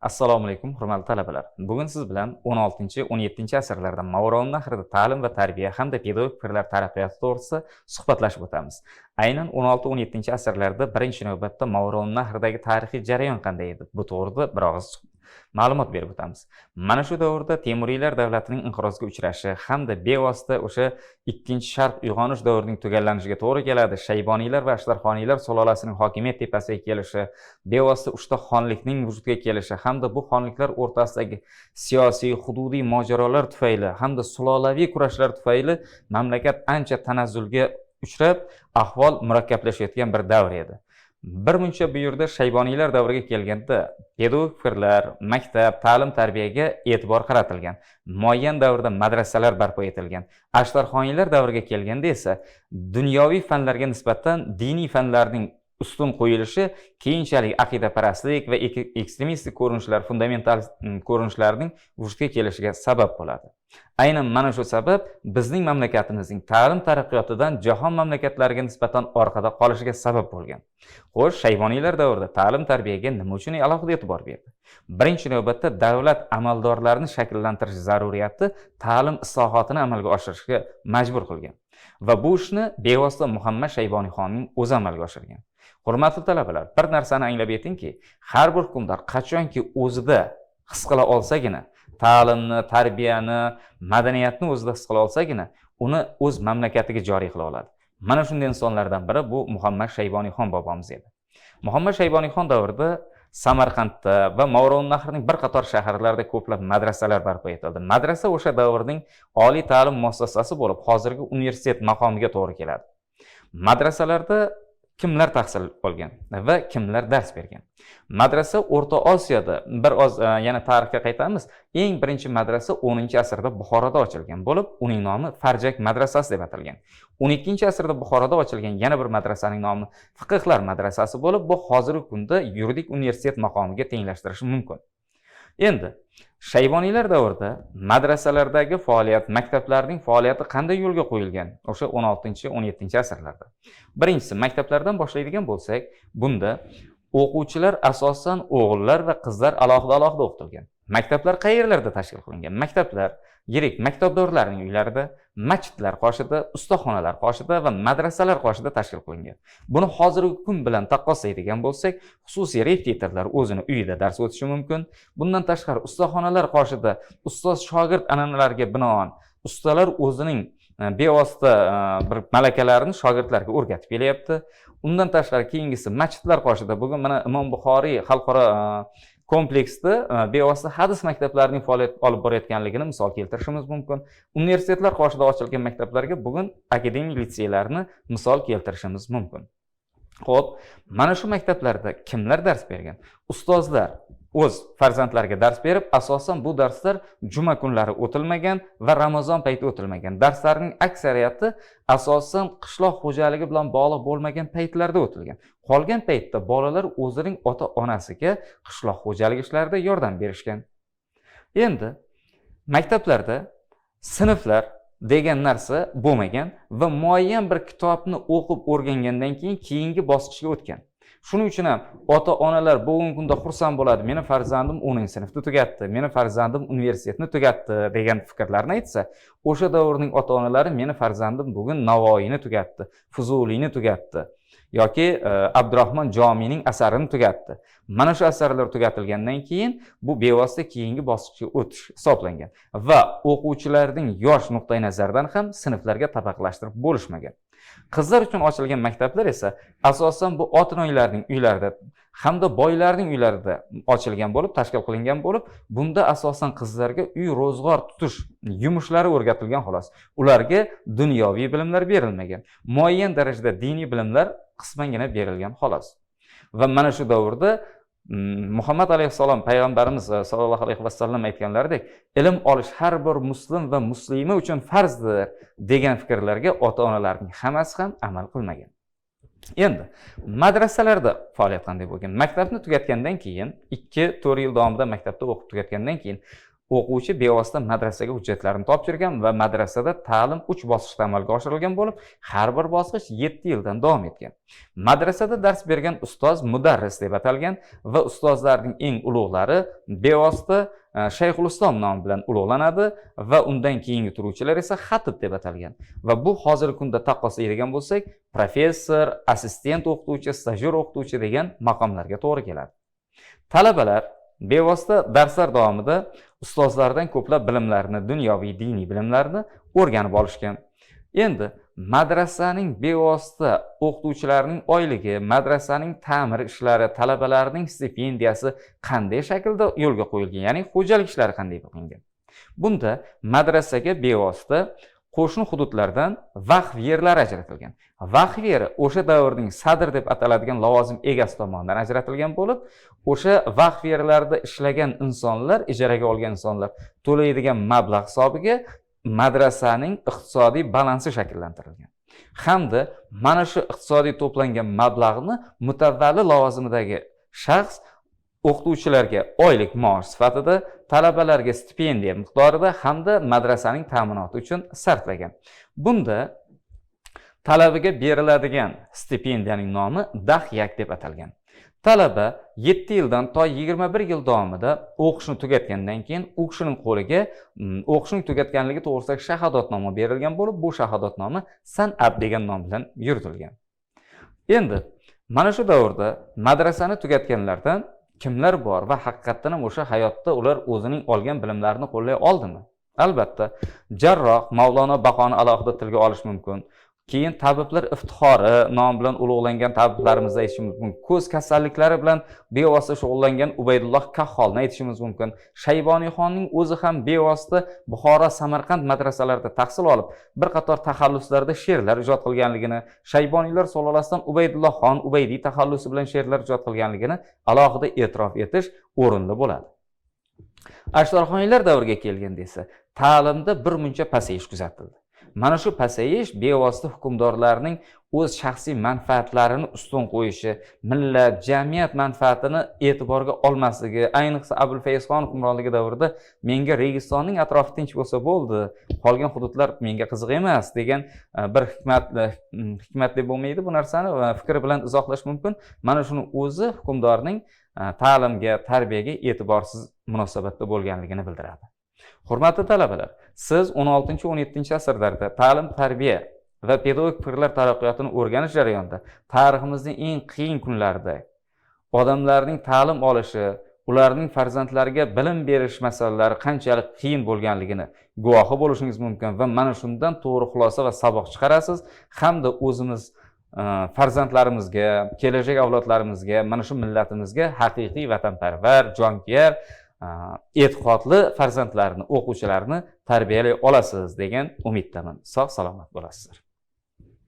assalomu alaykum hurmatli talabalar. Bugun siz bilan 16-17 asrlarda mavron nahrida ta'lim va tarbiya hamda pedagogik fikrlar taraqqiyoti to'g'risida suhbatlashib o'tamiz. Aynan 16-17 asrlarda birinchi navbatda mavron nahridagi tarixiy jarayon qanday edi? Bu to'g'rida bir og'iz ma'lumot berib o'tamiz. Mana shu davrda temuriylar davlatining inqirozga uchrashi hamda bevosita o'sha ikkinchi sharq uyg'onish davrining tugallanishiga to'g'ri keladi. Shayboniylar va ashlarxoniylar sulolasining hokimiyat tepasiga kelishi bevosita uchta xonlikning vujudga kelishi hamda bu xonliklar o'rtasidagi siyosiy hududiy mojarolar tufayli hamda sulolaviy kurashlar tufayli mamlakat ancha tanazzulga uchrab ahvol murakkablashayotgan bir davr edi. Bir muncha bu yerda shayboniylar davriga kelganda pedagogik fikrlar maktab ta'lim tarbiyaga e'tibor qaratilgan muayyan davrda madrasalar barpo etilgan ashtarxoniylar davriga kelganda esa dunyoviy fanlarga nisbatan diniy fanlarning ustun qo'yilishi keyinchalik aqidaparastlik va ekstremistik ko'rinishlar fundamental ko'rinishlarning vujudga kelishiga sabab bo'ladi. Aynan mana shu sabab bizning mamlakatimizning ta'lim taraqqiyotidan jahon mamlakatlariga nisbatan orqada qolishiga sabab bo'lgan. Xo'sh shayvoniylar davrida ta'lim tarbiyaga nima uchun alohida e'tibor berdi? Birinchi navbatda davlat amaldorlarini shakllantirish zaruriyati ta'lim islohotini amalga oshirishga majbur qilgan va bu ishni bevosita muhammad shayboniyxonning o'zi amalga oshirgan. Hurmatli talabalar bir narsani anglab yetingki har bir hukmdor qachonki o'zida his qila olsagina ta'limni tarbiyani madaniyatni o'zida his qila olsagina uni o'z mamlakatiga joriy qila oladi. Mana shunday insonlardan biri bu muhammad shayboniyxon bobomiz edi. Muhammad shayboniyxon davrida samarqandda va nahrning bir qator shaharlarida ko'plab madrasalar barpo etildi. Madrasa o'sha davrning oliy ta'lim muassasasi bo'lib hozirgi universitet maqomiga to'g'ri keladi. Madrasalarda kimlar tahsil olgan va kimlar dars bergan. Madrasa o'rta osiyoda bir oz e, yana tarixga qaytamiz. Eng birinchi madrasa o'ninchi asrda buxoroda ochilgan bo'lib uning nomi farjak madrasasi deb atalgan. O'n ikkinchi asrda buxoroda ochilgan yana bir madrasaning nomi fiqhlar madrasasi bo'lib bu hozirgi kunda yuridik universitet maqomiga tenglashtirish mumkin. Endi shayboniylar davrida madrasalardagi faoliyat maktablarning faoliyati qanday yo'lga qo'yilgan? O'sha o'n oltinchi o'n yettinchi asrlarda. Birinchisi maktablardan boshlaydigan bo'lsak bunda o'quvchilar asosan o'g'illar va qizlar alohida alohida o'qitilgan. Maktablar qayerlarda tashkil qilingan? Maktablar yirik maktabdorlarning uylarida masjidlar qoshida ustaxonalar qoshida va madrasalar qoshida tashkil qilingan. Buni hozirgi kun bilan taqqoslaydigan bo'lsak xususiy repetitorlar o'zini uyida dars o'tishi mumkin. Bundan tashqari ustaxonalar qoshida ustoz shogird an'analariga binoan ustalar o'zining e, bevosita e, bir malakalarini shogirdlarga o'rgatib kelyapti. Undan tashqari keyingisi masjidlar qoshida. Bugun mana imom buxoriy xalqaro e, kompleksni kompleksda bevosita hadis maktablarining faoliyat olib borayotganligini misol keltirishimiz mumkin. Universitetlar qoshida ochilgan maktablarga bugun akademik litseylarni misol keltirishimiz mumkin. Ho'p mana shu maktablarda kimlar dars bergan? Ustozlar o'z farzandlariga dars berib asosan bu darslar juma kunlari o'tilmagan va ramazon payti o'tilmagan. Darslarning aksariyati asosan qishloq xo'jaligi bilan bog'liq bo'lmagan paytlarda o'tilgan. Qolgan paytda bolalar o'zining ota onasiga qishloq xo'jaligi ishlarida yordam berishgan. Endi maktablarda sinflar degan narsa bo'lmagan va muayyan bir kitobni o'qib o'rgangandan keyin keyingi bosqichga o'tgan. Shuning uchun ham ota onalar bugungi kunda xursand bo'ladi. Meni farzandim o'ninchi sinfni tugatdi meni farzandim universitetni tugatdi degan fikrlarni aytsa o'sha davrning ota onalari meni farzandim bugun navoiyni tugatdi fuzuliyni tugatdi yoki e, abdurahmon jomiyning asarini tugatdi. Mana shu asarlar tugatilgandan keyin bu bevosita keyingi bosqichga o'tish hisoblangan va o'quvchilarning yosh nuqtai nazaridan ham sinflarga tabaqalashtirib bo'lishmagan. Qizlar uchun ochilgan maktablar esa asosan bu otinoylarning uylarida hamda boylarning uylarida ochilgan bo'lib tashkil qilingan bo'lib bunda asosan qizlarga uy ro'zg'or tutish yumushlari o'rgatilgan xolos. Ularga dunyoviy bilimlar berilmagan muayyan darajada diniy bilimlar qismangina berilgan xolos. Va mana shu davrda muhammad alayhissalom payg'ambarimiz sollallohu alayhi vasallam aytganlaridek ilm olish har bir muslim va muslima uchun farzdir degan fikrlarga ota onalarning hammasi ham amal qilmagan. Endi madrasalarda faoliyat qanday bo'lgan? Maktabni tugatgandan keyin ikki to'rt yil davomida maktabda o'qib tugatgandan keyin o'quvchi bevosita madrasaga hujjatlarini topshirgan va madrasada ta'lim uch bosqichda amalga oshirilgan bo'lib har bir bosqich yetti yildan davom etgan. Madrasada dars bergan ustoz mudarris deb atalgan va ustozlarning eng ulug'lari bevosita e, shayxuliston shayxul islom nomi bilan ulug'lanadi va undan keyingi turuvchilar esa xatib deb atalgan. Va bu hozirgi kunda taqqoslaydigan bo'lsak professor assistent o'qituvchi stajyor o'qituvchi degan maqomlarga to'g'ri keladi. Talabalar bevosita darslar davomida ustozlardan ko'plab bilimlarni dunyoviy diniy bilimlarni o'rganib olishgan. Endi madrasaning bevosita o'qituvchilarining oyligi madrasaning ta'mir ishlari talabalarning stipendiyasi qanday shaklda yo'lga qo'yilgan? Ya'ni xo'jalik ishlari qanday qilingan bunda madrasaga bevosita qo'shni hududlardan vaqf yerlari ajratilgan. Vaqf yeri o'sha davrning sadr deb ataladigan lavozim egasi tomonidan ajratilgan bo'lib o'sha vaqf yerlarida ishlagan insonlar ijaraga olgan insonlar to'laydigan mablag' hisobiga madrasaning iqtisodiy balansi shakllantirilgan. Hamda mana shu iqtisodiy to'plangan mablag'ni mutavvali lavozimidagi shaxs o'qituvchilarga oylik maosh sifatida talabalarga stipendiya miqdorida hamda madrasaning ta'minoti uchun sarflagan. Bunda talabaga beriladigan stipendiyaning nomi dahyak deb atalgan. Talaba 7 yildan to yigirma bir yil davomida o'qishni tugatgandan keyin u kishining qo'liga mm, o'qishni tugatganligi to'g'risidagi shahodatnoma berilgan bo'lib bu shahodatnoma san'at degan nom bilan yuritilgan. Endi mana shu davrda madrasani tugatganlardan kimlar bor va haqiqatdan ham o'sha hayotda ular o'zining olgan bilimlarini qo'llay oldimi? Albatta jarroh mavlono baqoni alohida tilga olish mumkin. Keyin tabiblar iftixori nomi bilan ulug'langan tabiblarimizni aytishimiz mumkin. Ko'z kasalliklari bilan bevosita shug'ullangan ubaydulloh kahholni aytishimiz mumkin? Shayboniyxonning o'zi ham bevosita buxoro samarqand madrasalarida tahsil olib bir qator taxalluslarda she'rlar ijod qilganligini shayboniylar sulolasidan ubaydulloh xon ubaydiy taxallusi bilan she'rlar ijod qilganligini alohida e'tirof etish o'rinli bo'ladi. Ashtarxoniylar davriga kelganda esa ta'limda bir muncha pasayish kuzatildi. Mana shu pasayish bevosita hukmdorlarning o'z shaxsiy manfaatlarini ustun qo'yishi millat jamiyat manfaatini e'tiborga olmasligi ayniqsa abul fayzxon hukmronligi davrida menga registonning atrofi tinch bo'lsa bo'ldi qolgan hududlar menga qiziq emas degan e, bir hikmat e, hikmat deb bo'lmaydi bu narsani fikr bilan izohlash mumkin. Mana shuni o'zi hukmdorning e, ta'limga tarbiyaga e'tiborsiz munosabatda bo'lganligini bildiradi. Hurmatli talabalar siz 16-17 asrlarda ta'lim tarbiya va pedagogik fikrlar taraqqiyotini o'rganish jarayonida tariximizning eng qiyin kunlarida odamlarning ta'lim olishi ularning farzandlariga bilim berish masalalari qanchalik qiyin bo'lganligini guvohi bo'lishingiz mumkin va mana shundan to'g'ri xulosa va saboq chiqarasiz hamda o'zimiz e, farzandlarimizga kelajak avlodlarimizga mana shu millatimizga haqiqiy vatanparvar jonkuyar e'tiqodli farzandlarni o'quvchilarni tarbiyalay olasiz degan umiddaman. Sog' salomat bo'lasizlar